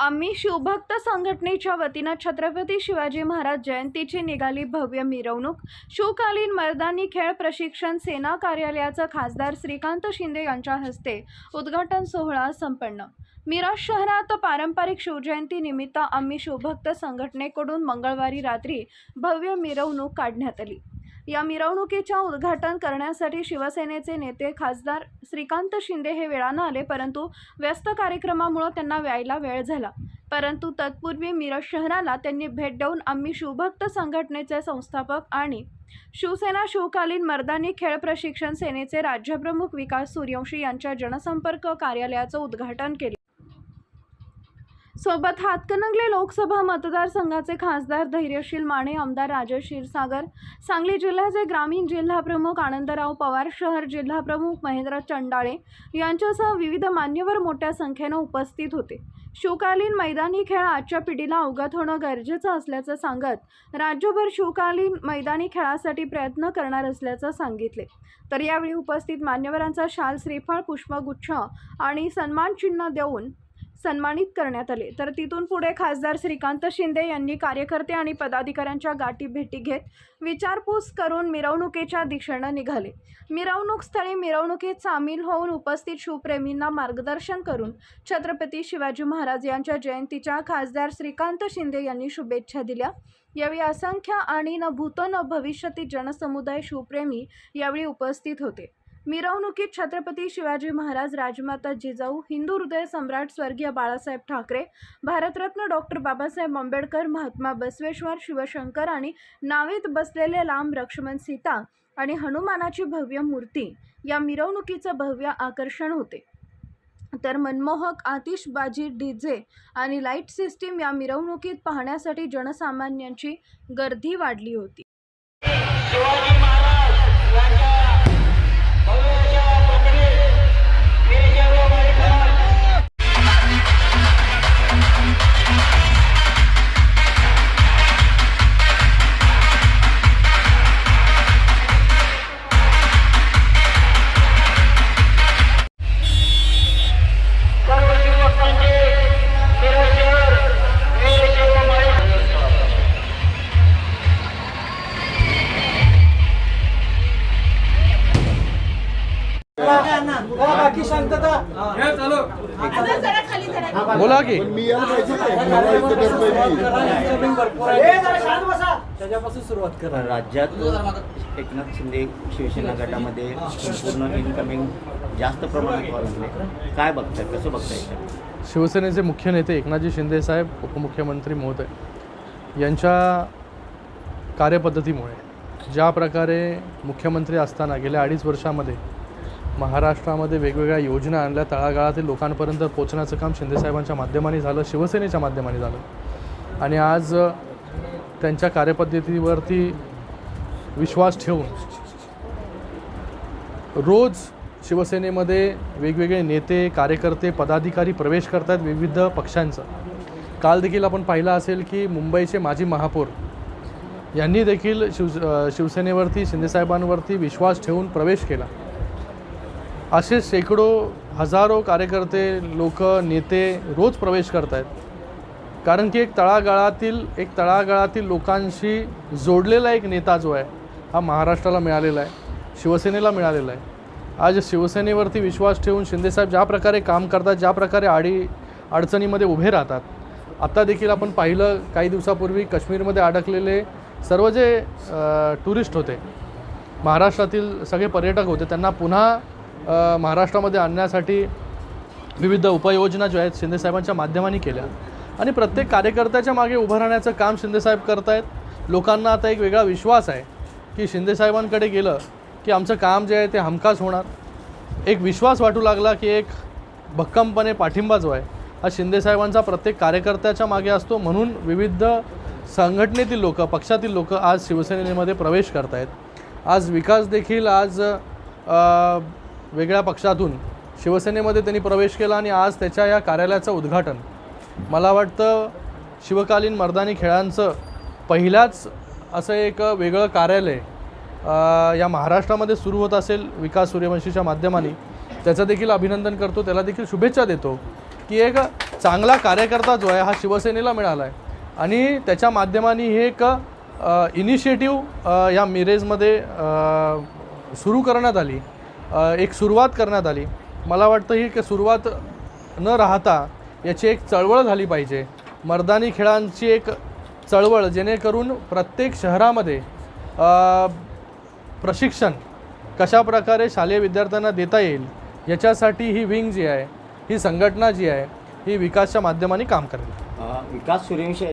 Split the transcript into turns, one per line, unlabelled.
आम्ही शिवभक्त संघटनेच्या वतीनं छत्रपती शिवाजी महाराज जयंतीची निघाली भव्य मिरवणूक. शिवकालीन मर्दानी खेळ प्रशिक्षण सेना कार्यालयाचं खासदार श्रीकांत शिंदे यांच्या हस्ते उद्घाटन सोहळा संपन्न. मिराज शहरात पारंपरिक शिवजयंती निमित्त आम्ही शिवभक्त संघटनेकडून मंगळवारी रात्री भव्य मिरवणूक काढण्यात आली. या मिरवणुकीच्या उद्घाटन करण्यासाठी शिवसेनेचे नेते खासदार श्रीकांत शिंदे हे वेळानं आले परंतु व्यस्त कार्यक्रमामुळं त्यांना व्यायला वेळ झाला. परंतु तत्पूर्वी मिरज शहराला त्यांनी भेट देऊन आम्ही शिवभक्त संघटनेचे संस्थापक आणि शिवसेना शिवकालीन मर्दानी खेळ प्रशिक्षण सेनेचे राज्यप्रमुख विकास सूर्यवंशी यांच्या जनसंपर्क कार्यालयाचं उद्घाटन केले. सोबत हातकणंगले लोकसभा मतदारसंघाचे खासदार धैर्यशील माने आमदार राजेश क्षीरसागर सांगली जिल्ह्याचे ग्रामीण जिल्हाप्रमुख आनंदराव पवार शहर जिल्हा प्रमुख महेंद्र चंडाळे यांच्यासह विविध मान्यवर मोठ्या संख्येनं उपस्थित होते. शिवकालीन मैदानी खेळ आजच्या पिढीला अवगत होणं गरजेचं असल्याचं सांगत राज्यभर शिवकालीन मैदानी खेळासाठी प्रयत्न करणार असल्याचं सांगितले. तर यावेळी उपस्थित मान्यवरांचा शाल श्रीफळ पुष्पगुच्छ आणि सन्मानचिन्ह देऊन सन्मानित करण्यात आले. तर तिथून पुढे खासदार श्रीकांत शिंदे यांनी कार्यकर्ते आणि पदाधिकाऱ्यांच्या गाठी भेटी घेत विचारपूस करून मिरवणुकीच्या दिशेनं निघाले. मिरवणूक स्थळी मिरवणुकीत सामील होऊन उपस्थित शिवप्रेमींना मार्गदर्शन करून छत्रपती शिवाजी महाराज यांच्या जयंतीच्या खासदार श्रीकांत शिंदे यांनी शुभेच्छा दिल्या. यावेळी असंख्य आणि न भूतो न भविष्यती जनसमुदाय शिवप्रेमी यावेळी उपस्थित होते. मिरवणुकीत छत्रपती शिवाजी महाराज राजमाता जिजाऊ हिंदू हृदय सम्राट स्वर्गीय बाळासाहेब ठाकरे भारतरत्न डॉक्टर बाबासाहेब आंबेडकर महात्मा बसवेश्वर शिवशंकर आणि नावेत बसलेले लांब लक्ष्मण सीता आणि हनुमानाची भव्य मूर्ती या मिरवणुकीचं भव्य आकर्षण होते. तर मनमोहक आतिषबाजी डीजे आणि लाइट सिस्टीम या मिरवणुकीत पाहण्यासाठी जनसामान्यांची गर्दी वाढली होती.
बाकी शांतता.
बोला की.
मी यायला पाहिजे नाही. मला इथं करतोय मी.
जरा शांत बसा. त्याच्यापासून सुरुवात करा.
राज्यात एकनाथ शिंदे शिवसेना गटामध्ये संपूर्ण इन्कमिंग जास्त प्रमाणात लागले काय बघताय? कसं बघताय?
शिवसेनेचे मुख्य नेते एकनाथजी शिंदे साहेब उपमुख्यमंत्री महोदय. यांच्या कार्यपद्धतीमुळे ज्या प्रकारे मुख्यमंत्री असताना गेल्या अडीच वर्षामध्ये महाराष्ट्रामध्ये वेगवेगळ्या योजना आणल्या. तळागाळातील लोकांपर्यंत पोचण्याचं काम शिंदेसाहेबांच्या माध्यमाने झालं शिवसेनेच्या माध्यमाने झालं. आणि आज त्यांच्या कार्यपद्धतीवरती विश्वास ठेवून रोज शिवसेनेमध्ये वेगवेगळे नेते कार्यकर्ते पदाधिकारी प्रवेश करत आहेत विविध पक्षांचं. काल देखील आपण पाहिलं असेल की मुंबईचे माजी महापौर यांनी देखील शिव शिवसेनेवरती शिंदेसाहेबांवरती विश्वास ठेवून प्रवेश केला. असे शेकडो हजारो कार्यकर्ते लोक नेते रोज प्रवेश करत आहेत कारण की एक तळागाळातील एक तळागाळातील लोकांशी जोडलेला एक नेता जो आहे हा महाराष्ट्राला मिळालेला आहे शिवसेनेला मिळालेला आहे. आज शिवसेनेवरती विश्वास ठेवून शिंदेसाहेब ज्या प्रकारे काम करतात ज्या प्रकारे आडी अडचणीमध्ये उभे राहतात आत्ता देखील आपण पाहिलं काही दिवसापूर्वी काश्मीरमध्ये अडकलेले सर्व जे टुरिस्ट होते महाराष्ट्रातील सगळे पर्यटक होते त्यांना पुन्हा महाराष्ट्रामध्ये आणण्यासाठी विविध उपाययोजना ज्या आहेत शिंदेसाहेबांच्या माध्यमाने केल्या. आणि प्रत्येक कार्यकर्त्याच्या मागे उभं राहण्याचं काम शिंदेसाहेब करत आहेत लोकांना आता एक वेगळा विश्वास आहे की शिंदेसाहेबांकडे गेलं की आमचं काम जे आहे ते हमखास होणार. एक विश्वास वाटू लागला की एक भक्कमपणे पाठिंबा जो आहे हा शिंदेसाहेबांचा प्रत्येक कार्यकर्त्याच्या मागे असतो. म्हणून विविध संघटनेतील लोक पक्षातील लोक आज शिवसेनेमध्ये प्रवेश करत आहेत आज विकास देखील आज वेगळ्या पक्षातून शिवसेनेमध्ये त्यांनी प्रवेश केला आणि आज त्याच्या या कार्यालयाचं उद्घाटन. मला वाटतं शिवकालीन मर्दानी खेळांचं पहिल्याच असं एक वेगळं कार्यालय या महाराष्ट्रामध्ये सुरू होत असेल विकास सूर्यवंशीच्या माध्यमाने. त्याचं देखील अभिनंदन करतो. त्याला देखील शुभेच्छा देतो की एक चांगला कार्यकर्ता जो आहे हा शिवसेनेला मिळाला आहे आणि त्याच्या माध्यमाने हे एक इनिशिएटिव्ह या मिरेजमध्ये सुरू करण्यात आली. एक सुरुवात करण्यात आली. मला वाटतं ही एक सुरुवात न राहता याची एक चळवळ झाली पाहिजे. मर्दानी खेळांची एक चळवळ जेणेकरून प्रत्येक शहरामध्ये प्रशिक्षण कशा प्रकारे शालेय विद्यार्थ्यांना देता येईल याच्यासाठी ही विंग जी आहे ही संघटना जी आहे ही विकासच्या माध्यमाने काम करेल.
विकास सूर्यवंशी